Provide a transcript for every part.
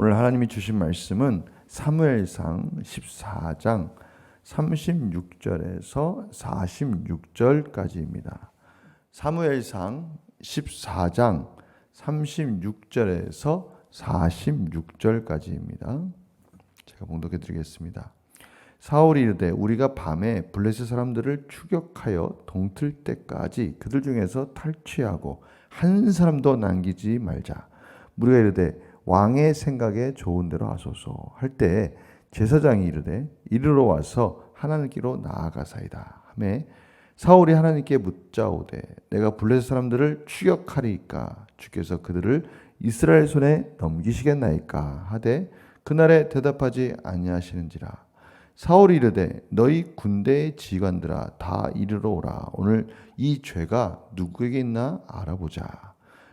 오늘 하나님이 주신 말씀은 사무엘상 14장 36절에서 46절까지입니다. 사무엘상 14장 36절에서 46절까지입니다. 제가 봉독해 드리겠습니다. 사울이 이르되 우리가 밤에 블레셋 사람들을 추격하여 동틀 때까지 그들 중에서 탈취하고 한 사람도 남기지 말자. 우리가 이르되 왕의 생각에 좋은 대로 하소서 할 때 제사장이 이르되 이르러 와서 하나님께로 나아가사이다. 하매 사울이 하나님께 묻자오되 내가 블레셋 사람들을 추격하리이까? 주께서 그들을 이스라엘 손에 넘기시겠나이까? 하되 그날에 대답하지 아니하시는지라. 사울이 이르되 너희 군대의 지관들아 다 이르러 오라. 오늘 이 죄가 누구에게 있나 알아보자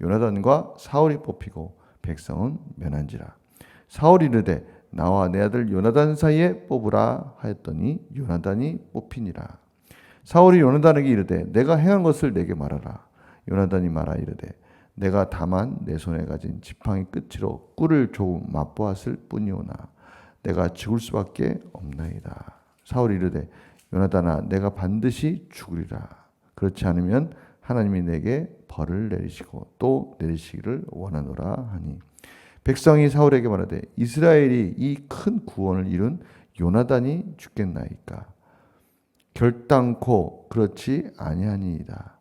요나단과 사울이 뽑히고 백성은 면한지라. 사울이 이르되 나와 내 아들 요나단 사이에 뽑으라 하였더니 요나단이 뽑히니라. 사울이 요나단에게 이르되 내가 행한 것을 내게 말하라. 요나단이 말하 이르되 내가 다만 내 손에 가진 지팡이 끝으로 꿀을 조금 맛보았을 뿐이오나 내가 죽을 수밖에 없나이다. 사울이 이르되 요나단아 내가 반드시 죽으리라. 그렇지 않으면 하나님이 내게 벌을 내리시고 또 내리시기를 원하노라 하니. 백성이 사울에게 말하되 이스라엘이 이 큰 구원을 이룬 요나단이 죽겠나이까? 결단코 그렇지 아니하니이다.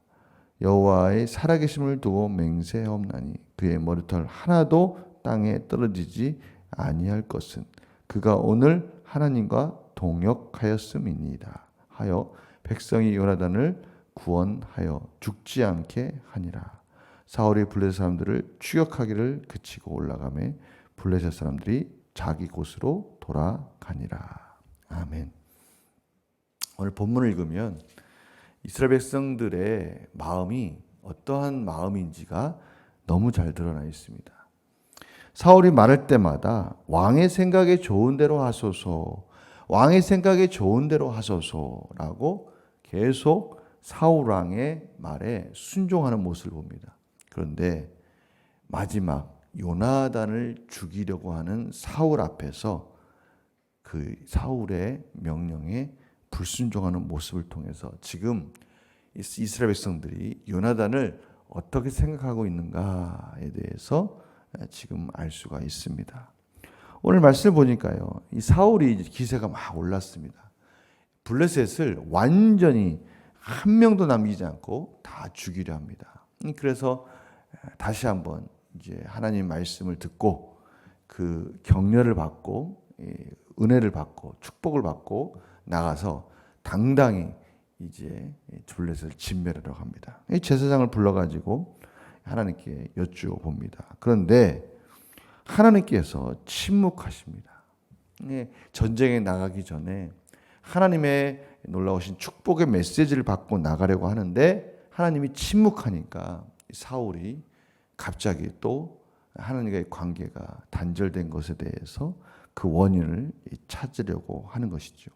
여호와의 살아계심을 두고 맹세하옵나니 그의 머리털 하나도 땅에 떨어지지 아니할 것은 그가 오늘 하나님과 동역하였음이니이다 하여 백성이 요나단을 구원하여 죽지 않게 하니라. 사울이 블레셋 사람들을 추격하기를 그치고 올라가매 블레셋 사람들이 자기 곳으로 돌아가니라. 아멘. 오늘 본문을 읽으면 이스라엘 백성들의 마음이 어떠한 마음인지가 너무 잘 드러나 있습니다. 사울이 말할 때마다 왕의 생각에 좋은 대로 하소서, 왕의 생각에 좋은 대로 하소서라고 계속 사울 왕의 말에 순종하는 모습을 봅니다. 그런데 마지막 요나단을 죽이려고 하는 사울 앞에서 그 사울의 명령에 불순종하는 모습을 통해서 지금 이스라엘 백성들이 요나단을 어떻게 생각하고 있는가에 대해서 지금 알 수가 있습니다. 오늘 말씀을 보니까요, 이 사울이 기세가 막 올랐습니다. 블레셋을 완전히 한 명도 남기지 않고 다 죽이려 합니다. 그래서 다시 한번 이제 하나님 말씀을 듣고 그 격려를 받고 은혜를 받고 축복을 받고 나가서 당당히 이제 둘렛을 진멸하려고 합니다. 제사장을 불러가지고 하나님께 여쭈어 봅니다. 그런데 하나님께서 침묵하십니다. 전쟁에 나가기 전에 하나님의 놀라우신 축복의 메시지를 받고 나가려고 하는데 하나님이 침묵하니까 사울이 갑자기 또 하나님과의 관계가 단절된 것에 대해서 그 원인을 찾으려고 하는 것이죠.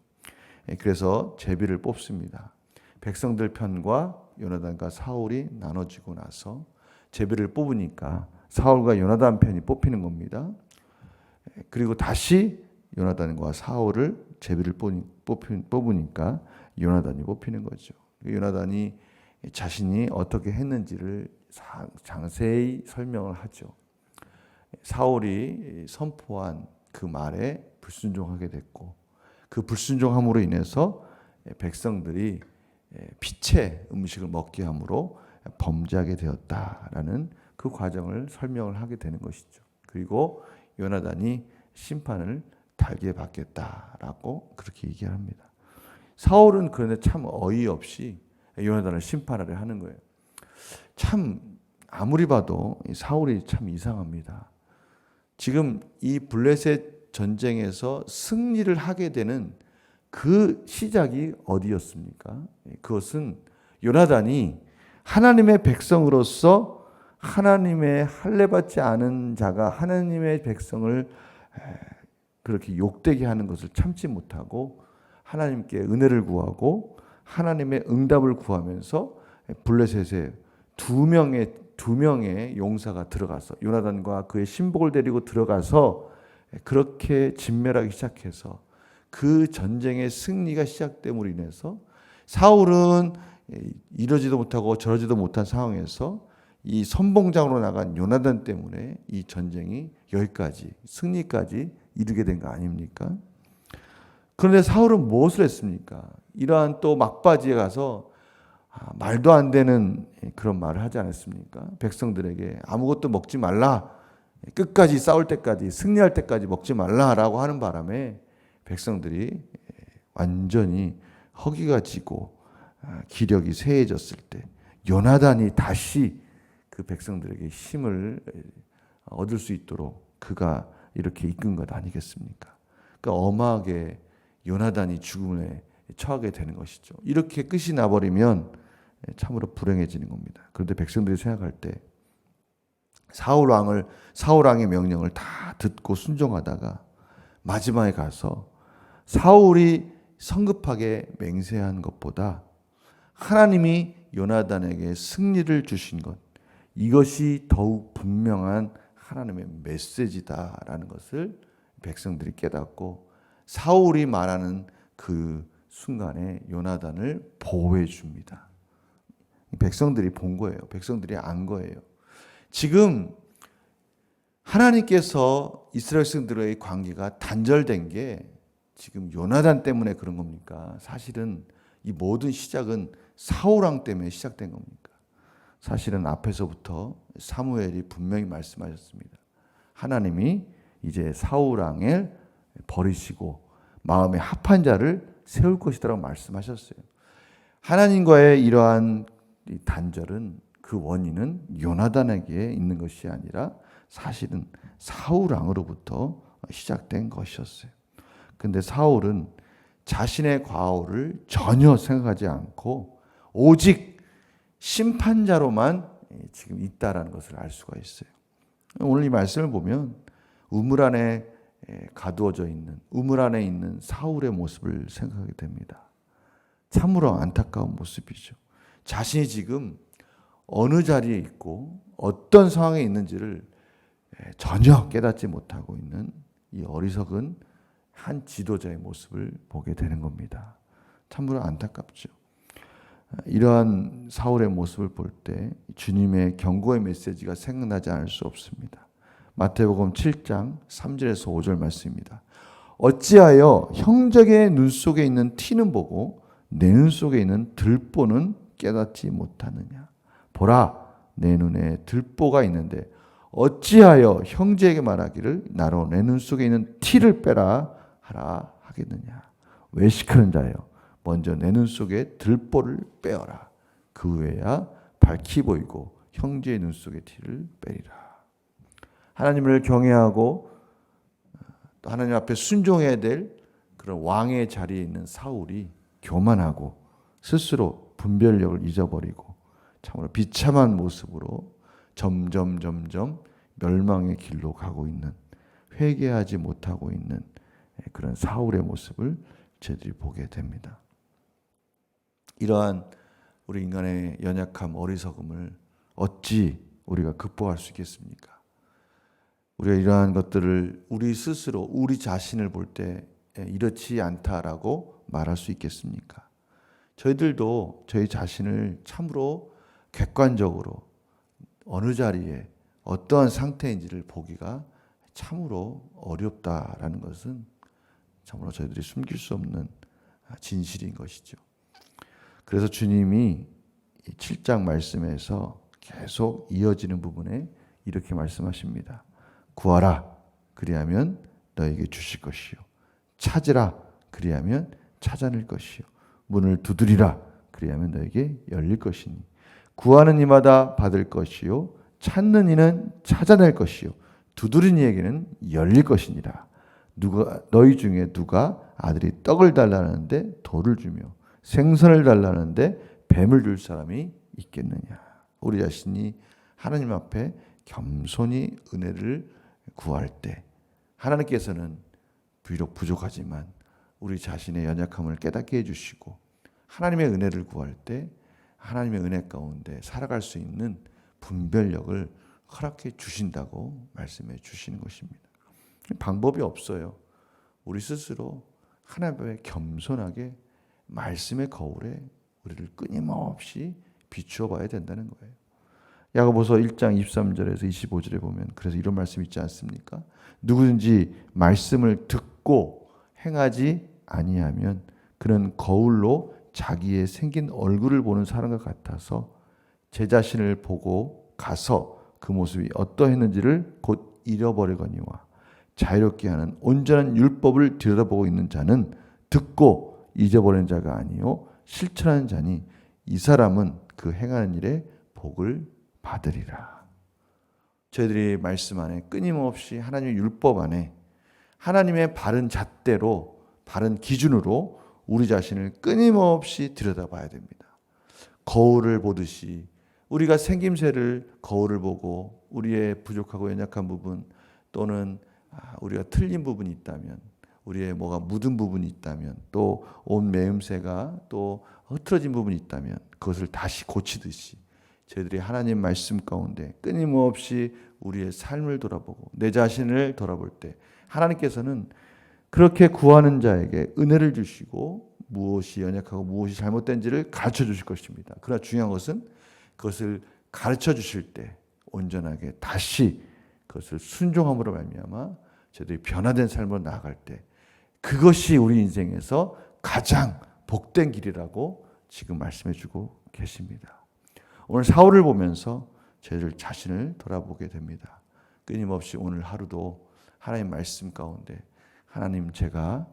예, 그래서 제비를 뽑습니다. 백성들 편과 요나단과 사울이 나눠지고 나서 제비를 뽑으니까 사울과 요나단 편이 뽑히는 겁니다. 예, 그리고 다시 요나단과 사울을 제비를 뽑으니까 요나단이 뽑히는 거죠. 요나단이 자신이 어떻게 했는지를 장세히 설명을 하죠. 사울이 선포한 그 말에 불순종하게 됐고 그 불순종함으로 인해서 백성들이 빛의 음식을 먹게 함으로 범죄하게 되었다라는 그 과정을 설명을 하게 되는 것이죠. 그리고 요나단이 심판을 달게 받겠다라고 그렇게 얘기합니다. 사울은 그런데 참 어이없이 요나단을 심판하려 하는 거예요. 참 아무리 봐도 사울이 참 이상합니다. 지금 이 블레셋 전쟁에서 승리를 하게 되는 그 시작이 어디였습니까? 그것은 요나단이 하나님의 백성으로서 하나님의 할례 받지 않은 자가 하나님의 백성을 그렇게 욕되게 하는 것을 참지 못하고 하나님께 은혜를 구하고 하나님의 응답을 구하면서 블레셋에 두 명의 두 명의 용사가 들어가서 요나단과 그의 신복을 데리고 들어가서 그렇게 진멸하기 시작해서 그 전쟁의 승리가 시작됨으로 인해서 사울은 이러지도 못하고 저러지도 못한 상황에서 이 선봉장으로 나간 요나단 때문에 이 전쟁이 여기까지 승리까지 이르게 된 거 아닙니까? 그런데 사울은 무엇을 했습니까? 이러한 또 막바지에 가서 아, 말도 안 되는 그런 말을 하지 않았습니까? 백성들에게 아무것도 먹지 말라. 끝까지 싸울 때까지 승리할 때까지 먹지 말라라고 하는 바람에 백성들이 완전히 허기가 지고 아, 기력이 쇠해졌을 때 요나단이 다시 그 백성들에게 힘을 얻을 수 있도록 그가 이렇게 이끈 것 아니겠습니까? 그러니까 엄하게 요나단이 죽음에 처하게 되는 것이죠. 이렇게 끝이 나버리면 참으로 불행해지는 겁니다. 그런데 백성들이 생각할 때 사울 왕을 사울 왕의 명령을 다 듣고 순종하다가 마지막에 가서 사울이 성급하게 맹세한 것보다 하나님이 요나단에게 승리를 주신 것 이것이 더욱 분명한 하나님의 메시지다라는 것을 백성들이 깨닫고 사울이 말하는 그 순간에 요나단을 보호해 줍니다. 백성들이 본 거예요. 백성들이 안 거예요. 지금 하나님께서 이스라엘 백성들의 관계가 단절된 게 지금 요나단 때문에 그런 겁니까? 사실은 이 모든 시작은 사울 왕 때문에 시작된 겁니까? 사실은 앞에서부터 사무엘이 분명히 말씀하셨습니다. 하나님이 이제 사울 왕을 버리시고 마음에 합한 자를 세울 것이라고 말씀하셨어요. 하나님과의 이러한 단절은 그 원인은 요나단에게 있는 것이 아니라 사실은 사울 왕으로부터 시작된 것이었어요. 근데 사울은 자신의 과오를 전혀 생각하지 않고 오직 심판자로만 지금 있다라는 것을 알 수가 있어요. 오늘 이 말씀을 보면 우물 안에 가두어져 있는 우물 안에 있는 사울의 모습을 생각하게 됩니다. 참으로 안타까운 모습이죠. 자신이 지금 어느 자리에 있고 어떤 상황에 있는지를 전혀 깨닫지 못하고 있는 이 어리석은 한 지도자의 모습을 보게 되는 겁니다. 참으로 안타깝죠. 이러한 사울의 모습을 볼 때 주님의 경고의 메시지가 생각나지 않을 수 없습니다. 마태복음 7장 3절에서 5절 말씀입니다. 어찌하여 형제의 눈 속에 있는 티는 보고 내 눈 속에 있는 들보는 깨닫지 못하느냐. 보라, 내 눈에 들보가 있는데 어찌하여 형제에게 말하기를 나로 내 눈 속에 있는 티를 빼라 하라 하겠느냐. 외식하는 자여, 먼저 내 눈 속에 들보를 빼어라. 그 후에야 밝히 보이고 형제의 눈 속에 티를 빼리라. 하나님을 경외하고 또 하나님 앞에 순종해야 될 그런 왕의 자리에 있는 사울이 교만하고 스스로 분별력을 잊어버리고 참으로 비참한 모습으로 점점 점점 멸망의 길로 가고 있는 회개하지 못하고 있는 그런 사울의 모습을 저들이 보게 됩니다. 이러한 우리 인간의 연약함, 어리석음을 어찌 우리가 극복할 수 있겠습니까? 우리가 이러한 것들을 우리 스스로 우리 자신을 볼 때 이렇지 않다라고 말할 수 있겠습니까? 저희들도 저희 자신을 참으로 객관적으로 어느 자리에 어떠한 상태인지를 보기가 참으로 어렵다라는 것은 참으로 저희들이 숨길 수 없는 진실인 것이죠. 그래서 주님이 7장 말씀에서 계속 이어지는 부분에 이렇게 말씀하십니다. 구하라 그리하면 너에게 주실 것이요. 찾으라 그리하면 찾아낼 것이요. 문을 두드리라 그리하면 너에게 열릴 것이니. 구하는 이마다 받을 것이요. 찾는 이는 찾아낼 것이요. 두드린 이에게는 열릴 것이니라. 누가 너희 중에 누가 아들이 떡을 달라는데 돌을 주며 생선을 달라는데 뱀을 줄 사람이 있겠느냐. 우리 자신이 하나님 앞에 겸손히 은혜를 구할 때 하나님께서는 비록 부족하지만 우리 자신의 연약함을 깨닫게 해주시고 하나님의 은혜를 구할 때 하나님의 은혜 가운데 살아갈 수 있는 분별력을 허락해 주신다고 말씀해 주시는 것입니다. 방법이 없어요. 우리 스스로 하나님 앞에 겸손하게 말씀의 거울에 우리를 끊임없이 비추어 봐야 된다는 거예요. 야고보서 1장 23절에서 25절에 보면 그래서 이런 말씀 있지 않습니까? 누구든지 말씀을 듣고 행하지 아니하면 그는 거울로 자기의 생긴 얼굴을 보는 사람과 같아서 제 자신을 보고 가서 그 모습이 어떠했는지를 곧 잃어버리거니와 자유롭게 하는 온전한 율법을 들여다보고 있는 자는 듣고 잊어버리는 자가 아니요 실천하는 자니 이 사람은 그 행하는 일에 복을 받으리라. 저희들이 말씀 안에 끊임없이 하나님의 율법 안에 하나님의 바른 잣대로 바른 기준으로 우리 자신을 끊임없이 들여다봐야 됩니다. 거울을 보듯이 우리가 생김새를 거울을 보고 우리의 부족하고 연약한 부분 또는 아, 우리가 틀린 부분이 있다면 우리의 뭐가 묻은 부분이 있다면 또 온 매음새가 또 흐트러진 부분이 있다면 그것을 다시 고치듯이 저희들이 하나님 말씀 가운데 끊임없이 우리의 삶을 돌아보고 내 자신을 돌아볼 때 하나님께서는 그렇게 구하는 자에게 은혜를 주시고 무엇이 연약하고 무엇이 잘못된지를 가르쳐 주실 것입니다. 그러나 중요한 것은 그것을 가르쳐 주실 때 온전하게 다시 그것을 순종함으로 말미암아 저희들이 변화된 삶으로 나아갈 때 그것이 우리 인생에서 가장 복된 길이라고 지금 말씀해 주고 계십니다. 오늘 사울을 보면서 저희들 자신을 돌아보게 됩니다. 끊임없이 오늘 하루도 하나님 말씀 가운데 하나님 제가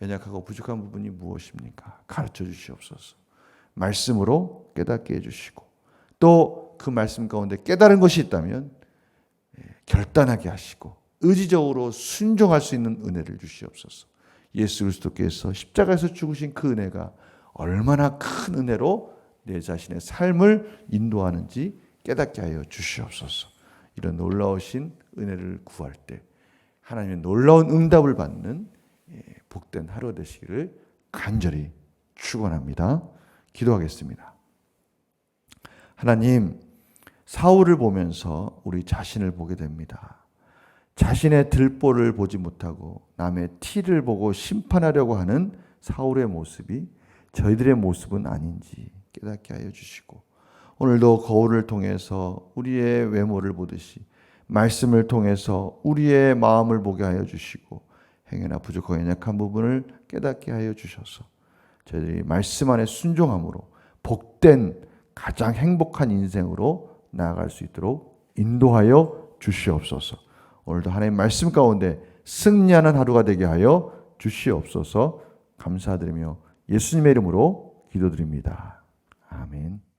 연약하고 부족한 부분이 무엇입니까? 가르쳐 주시옵소서. 말씀으로 깨닫게 해주시고 또 그 말씀 가운데 깨달은 것이 있다면 예, 결단하게 하시고 의지적으로 순종할 수 있는 은혜를 주시옵소서. 예수 그리스도께서 십자가에서 죽으신 그 은혜가 얼마나 큰 은혜로 내 자신의 삶을 인도하는지 깨닫게 하여 주시옵소서. 이런 놀라우신 은혜를 구할 때 하나님의 놀라운 응답을 받는 예, 복된 하루 되시기를 간절히 축원합니다. 기도하겠습니다. 하나님 사울을 보면서 우리 자신을 보게 됩니다. 자신의 들보를 보지 못하고 남의 티를 보고 심판하려고 하는 사울의 모습이 저희들의 모습은 아닌지 깨닫게 하여 주시고 오늘도 거울을 통해서 우리의 외모를 보듯이 말씀을 통해서 우리의 마음을 보게 하여 주시고 행여나 부족하고 연약한 부분을 깨닫게 하여 주셔서 저희들이 말씀 안에 순종함으로 복된 가장 행복한 인생으로 나아갈 수 있도록 인도하여 주시옵소서. 오늘도 하나님 말씀 가운데 승리하는 하루가 되게 하여 주시옵소서. 감사드리며 예수님의 이름으로 기도드립니다. 아멘.